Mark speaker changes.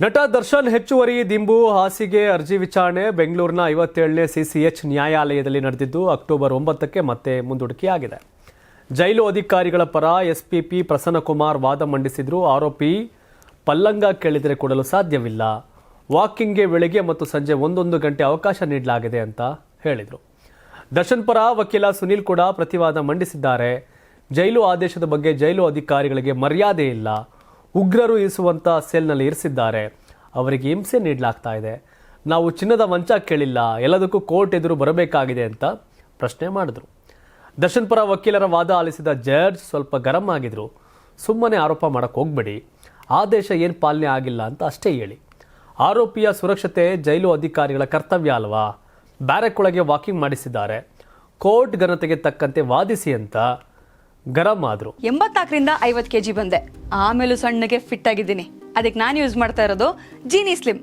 Speaker 1: ನಟ ದರ್ಶನ್ ಹೆಚ್ಚುವರಿ ದಿಂಬು ಹಾಸಿಗೆ ಅರ್ಜಿ ವಿಚಾರಣೆ ಬೆಂಗಳೂರಿನ ಐವತ್ತೇಳನೇ ಸಿಸಿಎಚ್ ನ್ಯಾಯಾಲಯದಲ್ಲಿ ನಡೆದಿದ್ದು ಅಕ್ಟೋಬರ್ ಒಂಬತ್ತಕ್ಕೆ ಮತ್ತೆ ಮುಂದೂಡಿಕೆಯಾಗಿದೆ. ಜೈಲು ಅಧಿಕಾರಿಗಳ ಪರ ಎಸ್ಪಿಪಿ ಪ್ರಸನ್ನಕುಮಾರ್ ವಾದ ಮಂಡಿಸಿದ್ರು. ಆರೋಪಿ ಪಲ್ಲಂಗ ಕೇಳಿದರೆ ಕೊಡಲು ಸಾಧ್ಯವಿಲ್ಲ. ವಾಕಿಂಗ್ಗೆ ಬೆಳಿಗ್ಗೆ ಮತ್ತು ಸಂಜೆ ಒಂದೊಂದು ಗಂಟೆ ಅವಕಾಶ ನೀಡಲಾಗಿದೆ ಅಂತ ಹೇಳಿದರು. ದರ್ಶನ್ ಪರ ವಕೀಲ ಸುನೀಲ್ ಕೂಡ ಪ್ರತಿವಾದ ಮಂಡಿಸಿದ್ದಾರೆ. ಜೈಲು ಆದೇಶದ ಬಗ್ಗೆ ಜೈಲು ಅಧಿಕಾರಿಗಳಿಗೆ ಮರ್ಯಾದೆ ಇಲ್ಲ. ಉಗ್ರರು ಇರಿಸುವಂಥ ಸೆಲ್ನಲ್ಲಿ ಇರಿಸಿದ್ದಾರೆ. ಅವರಿಗೆ ಹಿಂಸೆ ನೀಡಲಾಗ್ತಾ ಇದೆ. ನಾವು ಚಿನ್ನದ ಮಂಚ ಕೇಳಿಲ್ಲ, ಎಲ್ಲದಕ್ಕೂ ಕೋರ್ಟ್ ಎದುರು ಬರಬೇಕಾಗಿದೆ ಅಂತ ಪ್ರಶ್ನೆ ಮಾಡಿದ್ರು. ದರ್ಶನ್ ಪರ ವಕೀಲರ ವಾದ ಆಲಿಸಿದ ಜಡ್ಜ್ ಸ್ವಲ್ಪ ಗರಂ ಆಗಿದ್ರು. ಸುಮ್ಮನೆ ಆರೋಪ ಮಾಡಕ್ಕೆ ಹೋಗ್ಬೇಡಿ. ಆದೇಶ ಏನು ಪಾಲನೆ ಆಗಿಲ್ಲ ಅಂತ ಅಷ್ಟೇ ಹೇಳಿ. ಆರೋಪಿಯ ಸುರಕ್ಷತೆ ಜೈಲು ಅಧಿಕಾರಿಗಳ ಕರ್ತವ್ಯ ಅಲ್ವಾ? ಬ್ಯಾರೆಕ್ ಒಳಗೆ ವಾಕಿಂಗ್ ಮಾಡಿಸಿದ್ದಾರೆ. ಕೋರ್ಟ್ ಘನತೆಗೆ ತಕ್ಕಂತೆ ವಾದಿಸಿ ಅಂತ ಗರಂ ಆದ್ರು.
Speaker 2: ಎಂಬತ್ನಾಲ್ಕರಿಂದ ಐವತ್ತು ಕೆಜಿ ಬಂದೆ. ಆಮೇಲೂ ಸಣ್ಣಗೆ ಫಿಟ್ ಆಗಿದ್ದೀನಿ. ಅದಕ್ಕೆ ನಾನು ಯೂಸ್ ಮಾಡ್ತಾ ಇರೋದು ಜೀನಿ ಸ್ಲಿಮ್